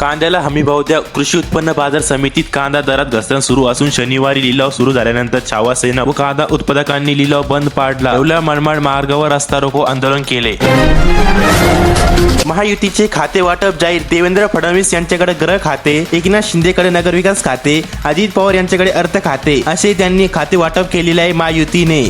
कांद्याला हमीभाव द्या. कृषी उत्पन्न बाजार समितीत कांदा दरात घसरण सुरू असून शनिवारी लिलाव सुरू झाल्यानंतर छावा सेना व कांदा उत्पादकांनी लिलाव बंद पाडला. येवला मनमाड मार्गावर रस्ता रोको आंदोलन केले. महायुतीचे खाते वाटप जाहीर. देवेंद्र फडणवीस यांच्याकडे ग्रह खाते एकनाथ शिंदेकडे नगरविकास खाते अजित पवार यांच्याकडे अर्थ खाते असे त्यांनी खाते वाटप केलेले आहे महायुतीने.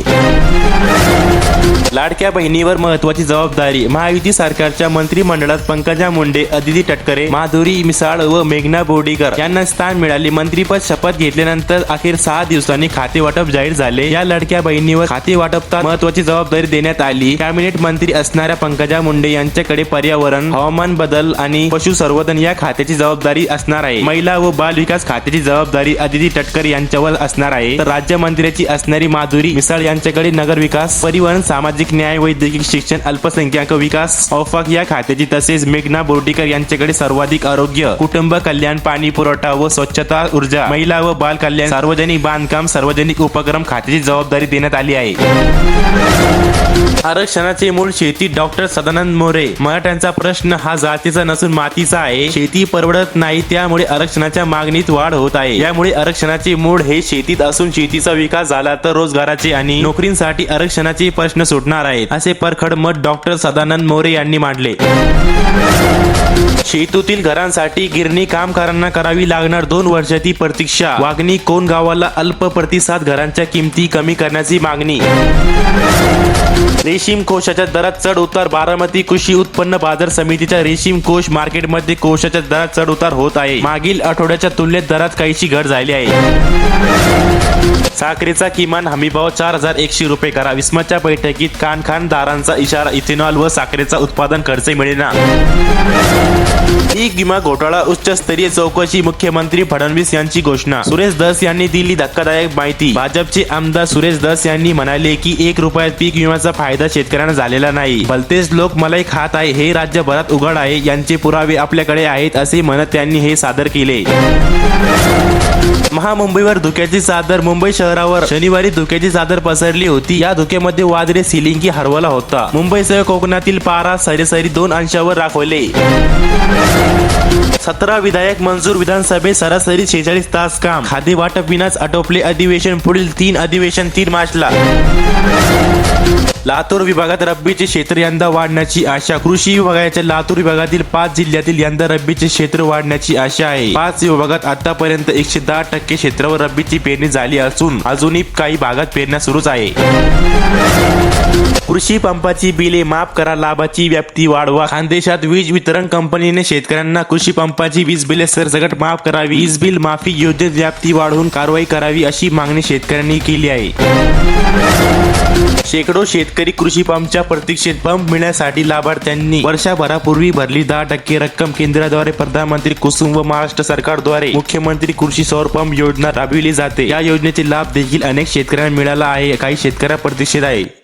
लाडक्या बहिणीवर महत्वाची जबाबदारी. महायुती सरकारच्या मंत्रिमंडळात पंकजा मुंडे अदिती टटकरे माधुरी मिसाळ व मेघना बोर्डीकर यांना स्थान मिळाले. मंत्रीपद शपथ घेतल्यानंतर अखेर सहा दिवसांनी खाते वाटप जाहीर झाले. या लडक्या बहिणीवर खाते वाटपता महत्वाची जबाबदारी देण्यात आली. कॅबिनेट मंत्री असणाऱ्या पंकजा मुंडे यांच्याकडे पर्यावरण हवामान बदल आणि पशुसंवर्धन या खात्याची जबाबदारी असणार आहे. महिला व बाल विकास खात्याची जबाबदारी अदिती टटकर यांच्यावर असणार आहे. तर राज्यमंत्र्याची असणारी माधुरी मिसाळ यांच्याकडे नगर विकास परिवहन सामाजिक न्याय वैद्यकीय शिक्षण अल्पसंख्याक विकास औफाक या खात्याची तसेच मेघना बोर्डीकर यांच्याकडे सर्वाधिक आरोग्य कुटुंब कल्याण पाणी पुरवठा व स्वच्छता ऊर्जा महिला व बाल कल्याण सार्वजनिक बांधकाम सार्वजनिक उपक्रम खात्याची जबाबदारी देण्यात आली आहे. आरक्षणाचे मूळ शेती डॉक्टर सदानंद मोरे. मराठ्यांचा प्रश्न हा जातीचा नसून मातीचा आहे. शेती परवडत नाही त्यामुळे आरक्षणाच्या मागणीत वाढ होत आहे. यामुळे आरक्षणाचे मूळ हे शेतीत असून शेतीचा विकास झाला तर रोजगाराचे आणि नोकरींसाठी आरक्षणाचे प्रश्न सुटणार आहेत असे परखड मत डॉक्टर सदानंद मोरे यांनी मांडले. शेतीतील घरांसाठी गिरणी कामगारांना करावी लागणार दोन वर्षाची प्रतीक्षा. वागणी कोण गावाला अल्प प्रतिसाद घरांच्या किमती कमी करण्याची मागणी. रेशीम कोशाच्या दरात चढ उतार. बारामती कृषी उत्पन्न बाजार समितीच्या रेशीम कोश मार्केटमध्ये कोशाच्या दरात चढ उतार होत आहे. मागील आठवड्याच्या तुलनेत दरात काहीशी घट झाली आहे. साखरेचा किमान हमीभाव चार हजार एकशे रुपये करा. विस्मच्या बैठकीत कानखानदारांचा इशारा इथेनॉल व साखरेचा उत्पादन खर्च मिळेना. पीक विमा घोटाळा उच्चस्तरीय चौकशी मुख्यमंत्री फडणवीस यांची घोषणा. सुरेश दस यांनी दिली धक्कादायक माहिती. भाजपचे आमदार सुरेश दस यांनी म्हणाले की एक रुपयात पीक विम्याचा फायदा शेतकऱ्यांना झालेला नाही. भलतेच लोक मलाई खात आहे हे राज्यभरात उघड आहे यांचे पुरावे आपल्याकडे आहेत असे म्हणत त्यांनी हे सादर केले. महामुंबईवर धुक्याची चादर मुंबई शहरावर शनिवारी धुक्याची चादर पसरली होती. या धुक्यामध्ये वादरे सिलिंगी हरवला होता. मुंबईसह कोकणातील पारा सरेसरी दोन अंशावर राखवले सतरा विधायक मंजूर विधानसभेत सरासरी शेहेचाळीस तास काम. खादी वाटप विनाच आटोपले अधिवेशन पुढील तीन अधिवेशन तीन मार्चला. लातूर विभागात रब्बीचे क्षेत्र यंदा वाढण्याची आशा. कृषी विभागाच्या लातूर विभागातील पाच जिल्ह्यातील यंदा रब्बीचे क्षेत्र वाढण्याची आशा आहे. पाच विभागात आतापर्यंत एकशे दहा टक्के क्षेत्रावर रब्बीची पेरणी झाली असून अजूनही काही भागात पेरण्या सुरूच आहे. कृषी पंपाची बिले माफ करा लाभाची व्याप्ती वाढवा. खानदेशात वीज वितरण कंपनीने शेतकऱ्यांना कृषी पंपाची वीज बिले सरसकट माफ करावी. वीज बिल माफी योजनेत व्याप्ती वाढवून कारवाई करावी अशी मागणी शेतकऱ्यांनी केली आहे. शेकडो शेत शेतकरी कृषी पंपच्या प्रतीक्षेत पंप मिळण्यासाठी लाभार्थ्यांनी वर्षभरापूर्वी भरली दहा टक्के रक्कम केंद्राद्वारे प्रधानमंत्री कुसुम व महाराष्ट्र सरकारद्वारे मुख्यमंत्री कृषी सौर पंप योजना राबविली जाते. या योजनेचे लाभ देखील अनेक शेतकऱ्यांना मिळाला आहे. काही शेतकऱ्या प्रतीक्षेत आहे.